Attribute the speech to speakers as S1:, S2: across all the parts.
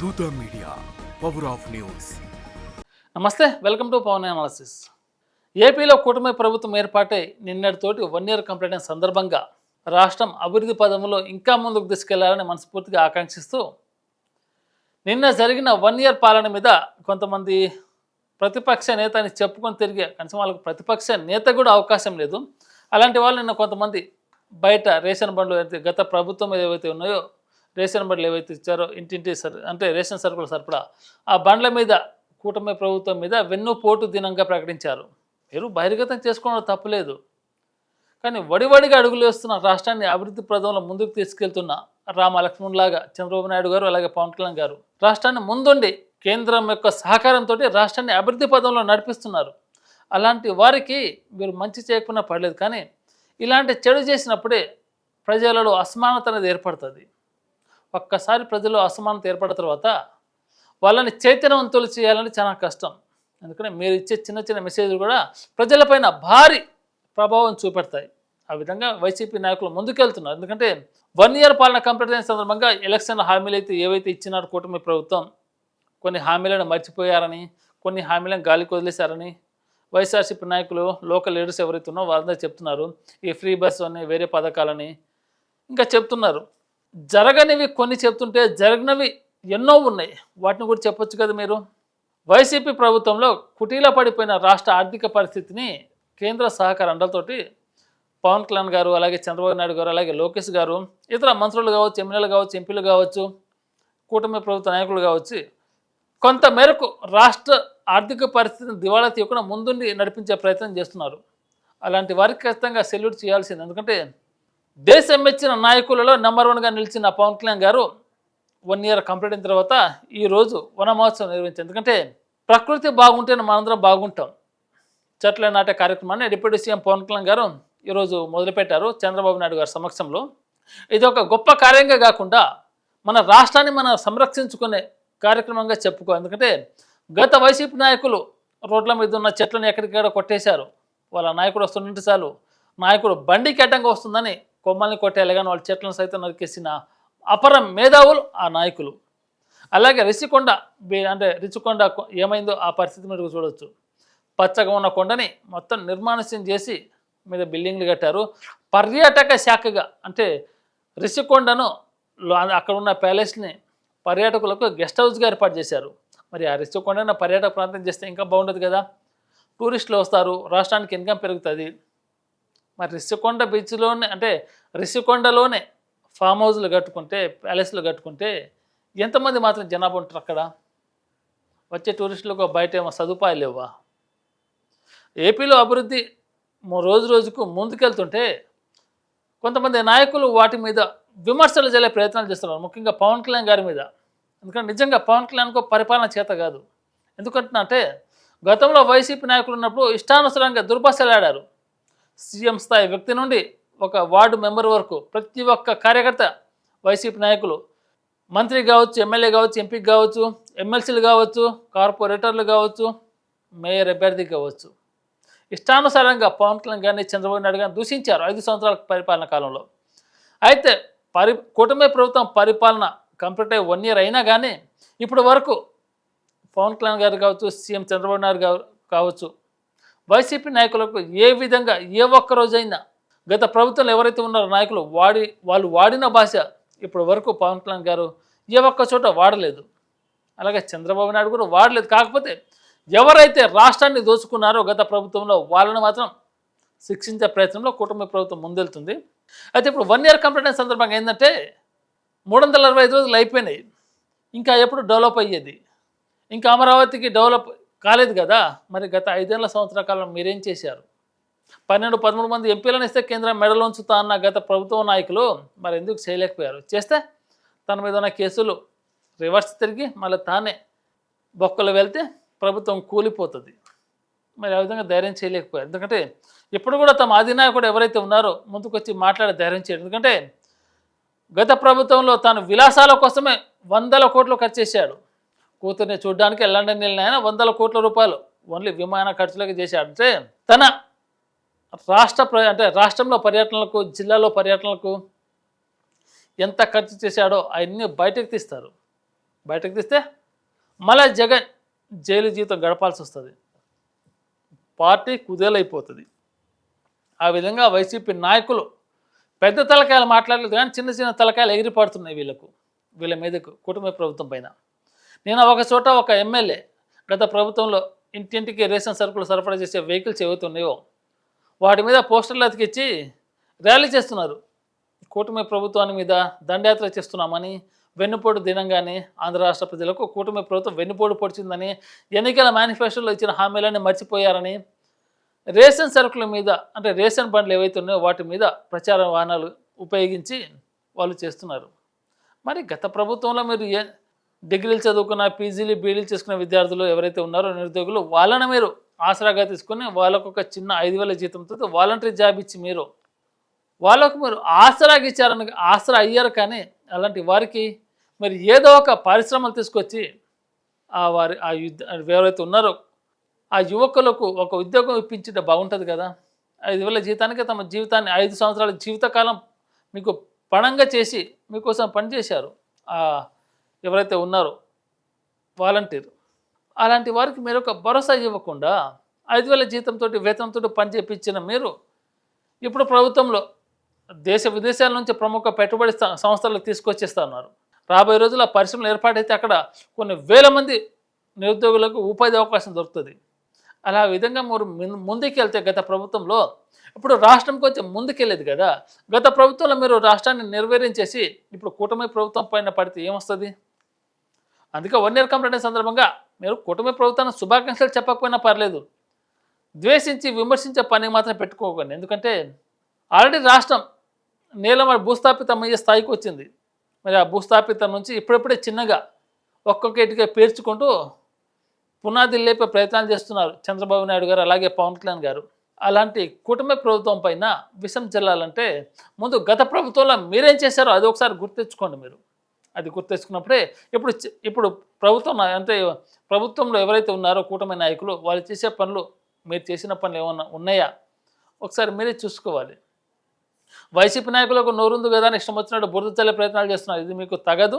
S1: Dhootha media power of news
S2: నమస్తే welcome to Pawan analysis ఏపీలో కూటమి ప్రభుత్వం ఏర్పాటై నిన్నటితోటి వన్ ఇయర్ కంప్లీట్ అయిన సందర్భంగా రాష్ట్రం అభివృద్ధి పదంలో ఇంకా ముందుకు తీసుకెళ్ళాలని మనస్ఫూర్తిగా ఆకాంక్షిస్తూ నిన్న జరిగిన వన్ ఇయర్ పాలన మీద కొంతమంది ప్రతిపక్ష నేత అని చెప్పుకొని తిరిగే కనీసం వాళ్ళకు ప్రతిపక్ష నేత కూడా అవకాశం లేదు. అలాంటి వాళ్ళు నిన్న కొంతమంది బయట రేషన్ బండ్లు అయితే గత ప్రభుత్వం ఏవైతే ఉన్నాయో రేషన్ బండ్లు ఏవైతే ఇచ్చారో ఇంటింటి సర్ అంటే రేషన్ సరుకుల సరఫరా ఆ బండ్ల మీద కూటమి ప్రభుత్వం మీద వెన్నుపోటు దినంగా ప్రకటించారు. మీరు బహిర్గతం చేసుకోవడం తప్పులేదు. కానీ వడివడిగా అడుగులు వేస్తున్న రాష్ట్రాన్ని అభివృద్ధి ప్రదంలో ముందుకు తీసుకెళ్తున్న రామ లాగా చంద్రబాబు నాయుడు గారు అలాగే పవన్ కళ్యాణ్ గారు రాష్ట్రాన్ని ముందుండి కేంద్రం యొక్క సహకారంతో రాష్ట్రాన్ని అభివృద్ధి పదంలో నడిపిస్తున్నారు. అలాంటి వారికి మీరు మంచి చేయకుండా పడలేదు కానీ ఇలాంటి చెడు చేసినప్పుడే ప్రజలలో అసమానత అనేది ఏర్పడుతుంది. ఒక్కసారి ప్రజలు అసమానత ఏర్పడిన తర్వాత వాళ్ళని చైతన్యవంతులు చేయాలని చాలా కష్టం. ఎందుకంటే మీరు ఇచ్చే చిన్న చిన్న మెసేజ్లు కూడా ప్రజలపైన భారీ ప్రభావం చూపెడతాయి. ఆ విధంగా వైసీపీ నాయకులు ముందుకెళ్తున్నారు. ఎందుకంటే వన్ ఇయర్ పాలన కంప్లీట్ అయిన సందర్భంగా ఎలక్షన్ హామీలు అయితే ఏవైతే ఇచ్చినారో కూటమి ప్రభుత్వం కొన్ని హామీలను మర్చిపోయారని కొన్ని హామీలను గాలికి వదిలేశారని వైఎస్ఆర్సీపీ నాయకులు లోకల్ లీడర్స్ ఎవరైతే ఉన్నారో వాళ్ళందరూ చెప్తున్నారు. ఈ ఫ్రీ బస్ అని వేరే పథకాలని ఇంకా చెప్తున్నారు. జరగనివి కొన్ని చెప్తుంటే జరిగినవి ఎన్నో ఉన్నాయి. వాటిని కూడా చెప్పొచ్చు కదా మీరు? వైసీపీ ప్రభుత్వంలో కుటీల పడిపోయిన రాష్ట్ర ఆర్థిక పరిస్థితిని కేంద్ర సహకార అండలతోటి పవన్ కళ్యాణ్ గారు అలాగే చంద్రబాబు నాయుడు గారు అలాగే లోకేష్ గారు ఇతర మంత్రులు కావచ్చు ఎమ్మెల్యేలు కావచ్చు ఎంపీలు కావచ్చు కూటమి ప్రభుత్వ నాయకులు కావచ్చు కొంత మేరకు రాష్ట్ర ఆర్థిక పరిస్థితిని దివాళా తీయకుండా ముందుండి నడిపించే ప్రయత్నం చేస్తున్నారు. అలాంటి వారికి ఖచ్చితంగా సెల్యూట్ చేయాల్సింది. ఎందుకంటే దేశం మెచ్చిన నాయకులలో నెంబర్ వన్గా నిలిచిన పవన్ కళ్యాణ్ గారు వన్ ఇయర్ కంప్లీట్ అయిన తర్వాత ఈరోజు వన మహోత్సవం నిర్వహించారు. ఎందుకంటే ప్రకృతి బాగుంటేనే మనందరం బాగుంటాం. చెట్ల నాటే కార్యక్రమాన్ని డిప్యూటీ సీఎం పవన్ కళ్యాణ్ గారు ఈరోజు మొదలుపెట్టారు చంద్రబాబు నాయుడు గారి సమక్షంలో. ఇది ఒక గొప్ప కార్యంగా కాకుండా మన రాష్ట్రాన్ని మనం సంరక్షించుకునే కార్యక్రమంగా చెప్పుకో ఎందుకంటే గత వైసీపీ నాయకులు రోడ్ల మీద ఉన్న చెట్లను ఎక్కడికక్కడ కొట్టేశారు. వాళ్ళ నాయకుడు వస్తుంటే చాలు. నాయకుడు బండికి అడ్డంగా వస్తుందని కొమ్మల్ని కొట్టేయాలి కానీ వాళ్ళ చెట్లను సైతం నరికేసిన అపర మేధావులు ఆ నాయకులు. అలాగే రిషికొండ అంటే రిషికొండ ఏమైందో ఆ పరిస్థితి మీరు చూడవచ్చు పచ్చగా ఉన్న కొండని మొత్తం నిర్మానుష్యం చేసి మీద బిల్డింగ్లు కట్టారు. పర్యాటక శాఖగా అంటే రిషికొండను అక్కడ ఉన్న ప్యాలెస్ని పర్యాటకులకు గెస్ట్ హౌస్గా ఏర్పాటు చేశారు. మరి ఆ రిషికొండను పర్యాటక ప్రాంతం చేస్తే ఇంకా బాగుండదు కదా? టూరిస్టులు వస్తారు రాష్ట్రానికి ఇన్కమ్ పెరుగుతుంది. మరి రిషికొండ బీచ్లోనే అంటే రిషికొండలోనే ఫామ్ హౌస్లు కట్టుకుంటే ప్యాలెస్లు కట్టుకుంటే ఎంతమంది మాత్రం జనాభా ఉంటారు అక్కడ? వచ్చే టూరిస్టులకు బయట ఏమో సదుపాయాలు లేవా? ఏపీలో అభివృద్ధి రోజు రోజుకు ముందుకెళ్తుంటే కొంతమంది నాయకులు వాటి మీద విమర్శలు చేసే ప్రయత్నాలు చేస్తున్నారు. ముఖ్యంగా పవన్ కళ్యాణ్ గారి మీద. ఎందుకంటే నిజంగా పవన్ కళ్యాణ్కు పరిపాలన చేత కాదు. ఎందుకంటున్నా అంటే గతంలో వైసీపీ నాయకులు ఉన్నప్పుడు ఇష్టానుసారంగా దుర్భాషలాడారు సీఎం స్థాయి వ్యక్తి నుండి ఒక వార్డు మెంబర్ వరకు ప్రతి ఒక్క కార్యకర్త వైసీపీ నాయకులు మంత్రి కావచ్చు ఎమ్మెల్యే కావచ్చు ఎంపీ కావచ్చు ఎమ్మెల్సీలు కావచ్చు కార్పొరేటర్లు కావచ్చు మేయర్ అభ్యర్థి కావచ్చు. ఇష్టానుసారంగా పవన్ కళ్యాణ్ గారిని చంద్రబాబు నాయుడు గారిని దూషించారు ఐదు సంవత్సరాల పరిపాలన కాలంలో. అయితే పరి కూటమి ప్రభుత్వం పరిపాలన కంప్లీట్ అయ్యి వన్ ఇయర్ అయినా కానీ ఇప్పటి వరకు పవన్ కళ్యాణ్ గారు కావచ్చు సీఎం చంద్రబాబు నాయుడు గారు కావచ్చు వైసీపీ నాయకులకు ఏ విధంగా ఏ ఒక్క రోజైనా గత ప్రభుత్వంలో ఎవరైతే ఉన్నారో నాయకులు వాడి వాళ్ళు వాడిన భాష ఇప్పటి వరకు పవన్ కళ్యాణ్ గారు ఏ ఒక్క చోట వాడలేదు. అలాగే చంద్రబాబు నాయుడు కూడా వాడలేదు. కాకపోతే ఎవరైతే రాష్ట్రాన్ని దోచుకున్నారో గత ప్రభుత్వంలో వాళ్ళని మాత్రం శిక్షించే ప్రయత్నంలో కూటమి ప్రభుత్వం ముందెళ్తుంది. అయితే ఇప్పుడు వన్ ఇయర్ కంప్లీట్ అయిన సందర్భంగా ఏంటంటే మూడు వందల అరవై ఐదు రోజులు అయిపోయినాయి. ఇంకా ఎప్పుడు డెవలప్ అయ్యేది? ఇంకా అమరావతికి డెవలప్ కాలేదు కదా? మరి గత ఐదేళ్ళ సంవత్సర కాలం మీరేం చేశారు? పన్నెండు పదమూడు మంది ఎంపీలను ఇస్తే కేంద్రం మెడలో ఉంచుతా అన్న గత ప్రభుత్వ నాయకులు మరి ఎందుకు చేయలేకపోయారు? చేస్తే తన మీద ఉన్న కేసులు రివర్స్ తిరిగి మళ్ళీ తానే బొక్కలు వెళ్తే ప్రభుత్వం కూలిపోతుంది. మరి ఆ విధంగా ధైర్యం చేయలేకపోయారు. ఎందుకంటే ఇప్పుడు కూడా తమ అధినాయకుడు ఎవరైతే ఉన్నారో ముందుకొచ్చి మాట్లాడే ధైర్యం చేయరు ఎందుకంటే గత ప్రభుత్వంలో తాను విలాసాల కోసమే వందల కోట్లు ఖర్చు చేశాడు. కూతుర్ని చూడడానికి లండన్ వెళ్ళిన ఆయన వందల కోట్ల రూపాయలు ఓన్లీ విమాన ఖర్చులకు చేశాడు. అంటే తన రాష్ట్ర ప్ర అంటే రాష్ట్రంలో పర్యటనలకు జిల్లాలో పర్యటనలకు ఎంత ఖర్చు చేశాడో అవన్నీ బయటకు తీస్తారు. బయటకు తీస్తే మళ్ళా జగన్ జైలు జీవితం గడపాల్సి వస్తుంది. పార్టీ కుదేలైపోతుంది. ఆ విధంగా వైసీపీ నాయకులు పెద్ద తలకాయలు మాట్లాడలేదు కానీ చిన్న చిన్న తలకాయలు ఎగిరిపడుతున్నాయి వీళ్ళకు వీళ్ళ మీదకు కుటుంబ ప్రభుత్వం పైన. నేను ఒక చోట ఒక ఎమ్మెల్యే గత ప్రభుత్వంలో ఇంటింటికి రేషన్ సరుకులు సరఫరా చేసే వెహికల్స్ ఏవైతే ఉన్నాయో వాటి మీద పోస్టర్లు అతికిచ్చి ర్యాలీ చేస్తున్నారు. కూటమి ప్రభుత్వాన్ని మీద దండయాత్ర చేస్తున్నామని వెన్నుపోటు దినంగానే ఆంధ్ర రాష్ట్ర ప్రజలకు కూటమి ప్రభుత్వం వెన్నుపోటు పొడిచిందని ఎన్నికల మేనిఫెస్టోలో ఇచ్చిన హామీలని మర్చిపోయారని రేషన్ సరుకుల మీద అంటే రేషన్ బండ్లు ఏవైతే ఉన్నాయో వాటి మీద ప్రచార వాహనాలు ఉపయోగించి వాళ్ళు చేస్తున్నారు. మరి గత ప్రభుత్వంలో మీరు ఏ డిగ్రీలు చదువుకున్న పీజీలు బీడీలు చేసుకున్న విద్యార్థులు ఎవరైతే ఉన్నారో నిరుద్యోగులు వాళ్ళని మీరు ఆసరాగా తీసుకొని వాళ్ళకు ఒక చిన్న ఐదు వేల జీతంతో వాలంటరీ జాబ్ ఇచ్చి మీరు వాళ్ళకు మీరు ఆసరాగా ఇచ్చారని ఆసరా అయ్యారు కానీ అలాంటి వారికి మరి ఏదో ఒక పరిశ్రమలు తీసుకొచ్చి ఆ వారి ఆ యుద్ధ ఎవరైతే ఉన్నారో ఆ యువకులకు ఒక ఉద్యోగం ఇప్పించడం బాగుంటుంది కదా. ఐదు వేల జీతానికి తమ జీవితాన్ని ఐదు సంవత్సరాల జీవితకాలం మీకు పణంగా చేసి మీకోసం పనిచేశారు. ఆ ఎవరైతే ఉన్నారో వాలంటీర్ అలాంటి వారికి మీరు ఒక భరోసా ఇవ్వకుండా ఐదు వేల జీతంతో వేతనంతో పనిచేపించిన మీరు ఇప్పుడు ప్రభుత్వంలో దేశ విదేశాల నుంచి ప్రముఖ పెట్టుబడి సంస్థలకు సంస్థలు తీసుకొచ్చేస్తా ఉన్నారు. రాబోయే రోజుల పరిశ్రమలు ఏర్పాటైతే అక్కడ కొన్ని వేల మంది నిరుద్యోగులకు ఉపాధి అవకాశం దొరుకుతుంది. అలా ఆ విధంగా మీరు ముందుకెళ్తే గత ప్రభుత్వంలో ఇప్పుడు రాష్ట్రం కొంచెం ముందుకెళ్ళేది కదా గత ప్రభుత్వంలో మీరు రాష్ట్రాన్ని నిర్వీర్యం ఇప్పుడు కూటమి ప్రభుత్వం పైన పడితే ఏమొస్తుంది? అందుకే వన్ ఇయర్ కంప్లీట్ అయిన సందర్భంగా మీరు కుటుంబ ప్రభుత్వాన్ని శుభాకాంక్షలు చెప్పకపోయినా పర్లేదు. ద్వేషించి విమర్శించే పని మాత్రం పెట్టుకోకండి. ఎందుకంటే ఆల్రెడీ రాష్ట్రం నేల భూస్థాపితమయ్యే స్థాయికి వచ్చింది. మరి ఆ భూస్థాపితం నుంచి ఇప్పుడెప్పుడే చిన్నగా ఒక్కొక్క ఇటుక పేర్చుకుంటూ పునాది లేపే ప్రయత్నాలు చేస్తున్నారు చంద్రబాబు నాయుడు గారు అలాగే పవన్ కళ్యాణ్ గారు. అలాంటి కుటుంబ ప్రభుత్వం పైన విషం చెల్లాలంటే ముందు గత ప్రభుత్వంలో మీరేం చేశారో అది ఒకసారి గుర్తించుకోండి మీరు. అది గుర్తించుకున్నప్పుడే ఇప్పుడు ఇప్పుడు ప్రభుత్వం అంటే ప్రభుత్వంలో ఎవరైతే ఉన్నారో కూటమి నాయకులు వాళ్ళు చేసే పనులు మీరు చేసిన పనులు ఏమన్నా ఉన్నాయా? ఒకసారి మీరే చూసుకోవాలి. వైసీపీ నాయకులకు నోరుందు కదా అని ఇష్టం వచ్చినట్టు బురద చల్లే ప్రయత్నాలు చేస్తున్నారు. ఇది మీకు తగదు.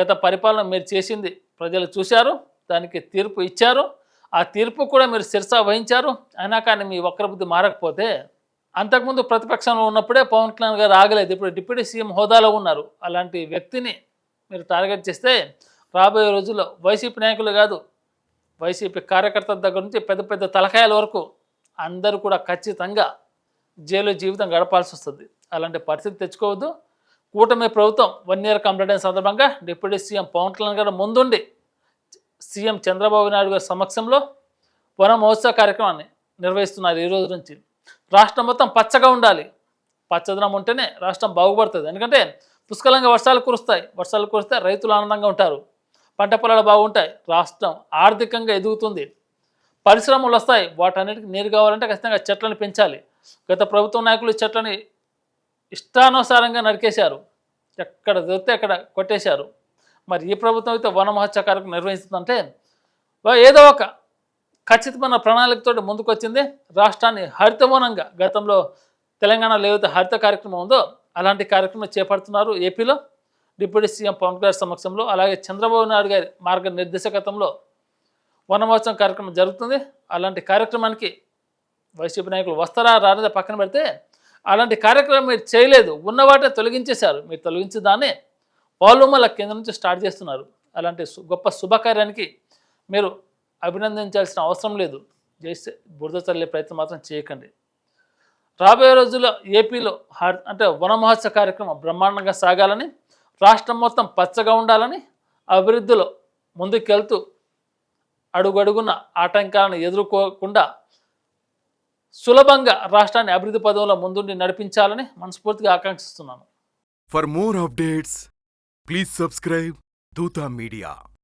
S2: గత పరిపాలన మీరు చేసింది ప్రజలు చూశారు దానికి తీర్పు ఇచ్చారు. ఆ తీర్పు కూడా మీరు శిరసా వహించారు. అయినా కానీ మీ వక్రబుద్ధి మారకపోతే అంతకుముందు ప్రతిపక్షంలో ఉన్నప్పుడే పవన్ కళ్యాణ్ గారు ఆగలేదు. ఇప్పుడు డిప్యూటీ సీఎం హోదాలో ఉన్నారు. అలాంటి వ్యక్తిని మీరు టార్గెట్ చేస్తే రాబోయే రోజుల్లో వైసీపీ నాయకులు కాదు వైసీపీ కార్యకర్తల దగ్గర నుంచి పెద్ద పెద్ద తలకాయల వరకు అందరూ కూడా ఖచ్చితంగా జైలు జీవితం గడపాల్సి వస్తుంది. అలాంటి పరిస్థితి తెచ్చుకోవద్దు. కూటమి ప్రభుత్వం వన్ ఇయర్ కంప్లీట్ అయిన సందర్భంగా డిప్యూటీ సీఎం పవన్ కళ్యాణ్ గారు ముందుండి సీఎం చంద్రబాబు నాయుడు గారి సమక్షంలో వన మహోత్సవ కార్యక్రమాన్ని నిర్వహిస్తున్నారు ఈ రోజు నుంచి. రాష్ట్రం మొత్తం పచ్చగా ఉండాలి. పచ్చదనం ఉంటేనే రాష్ట్రం బాగుపడుతుంది. ఎందుకంటే పుష్కలంగా వర్షాలు కురుస్తాయి. వర్షాలు కురిస్తే రైతులు ఆనందంగా ఉంటారు. పంట పొలాలు బాగుంటాయి. రాష్ట్రం ఆర్థికంగా ఎదుగుతుంది. పరిశ్రమలు వస్తాయి. వాటన్నిటికీ నీరు కావాలంటే ఖచ్చితంగా చెట్లను పెంచాలి. గత ప్రభుత్వ నాయకులు చెట్లని ఇష్టానుసారంగా నరికేశారు. ఎక్కడ దొరికితే అక్కడ కొట్టేశారు. మరి ఈ ప్రభుత్వం అయితే వన మహోత్సవ కార్యక్రమం నిర్వహిస్తుందంటే ఏదో ఒక ఖచ్చితమైన ప్రణాళికతో ముందుకొచ్చింది రాష్ట్రాన్ని హరితవనంగా గతంలో తెలంగాణలో ఏదైతే హరిత కార్యక్రమం ఉందో అలాంటి కార్యక్రమం చేపడుతున్నారు ఏపీలో. డిప్యూటీ సీఎం పవన్ కళ్యాణ్ సమక్షంలో అలాగే చంద్రబాబు నాయుడు గారి మార్గ నిర్దేశకత్వంలో వనమహోత్సవం కార్యక్రమం జరుగుతుంది. అలాంటి కార్యక్రమానికి వైసీపీ నాయకులు వస్తారా రాలేదా పక్కన పెడితే అలాంటి కార్యక్రమం మీరు చేయలేదు. ఉన్నవాటే తొలగించేశారు. మీరు తొలగించే దాన్ని వాళ్ళు మళ్ళీ నుంచి స్టార్ట్ చేస్తున్నారు. అలాంటి గొప్ప శుభకార్యానికి మీరు అభినందించాల్సిన అవసరం లేదు. చేస్తే బురద చల్లే ప్రయత్నం మాత్రం చేయకండి. రాబోయే రోజుల్లో ఏపీలో హర్ అంటే వన మహోత్సవ కార్యక్రమం బ్రహ్మాండంగా సాగాలని రాష్ట్రం మొత్తం పచ్చగా ఉండాలని అభివృద్ధిలో ముందుకెళ్తూ అడుగడుగున ఆటంకాలను ఎదుర్కోకుండా సులభంగా రాష్ట్రాన్ని అభివృద్ధి పదంలో ముందుండి నడిపించాలని మనస్ఫూర్తిగా ఆకాంక్షిస్తున్నాను.
S1: For more updates please subscribe Dhootha media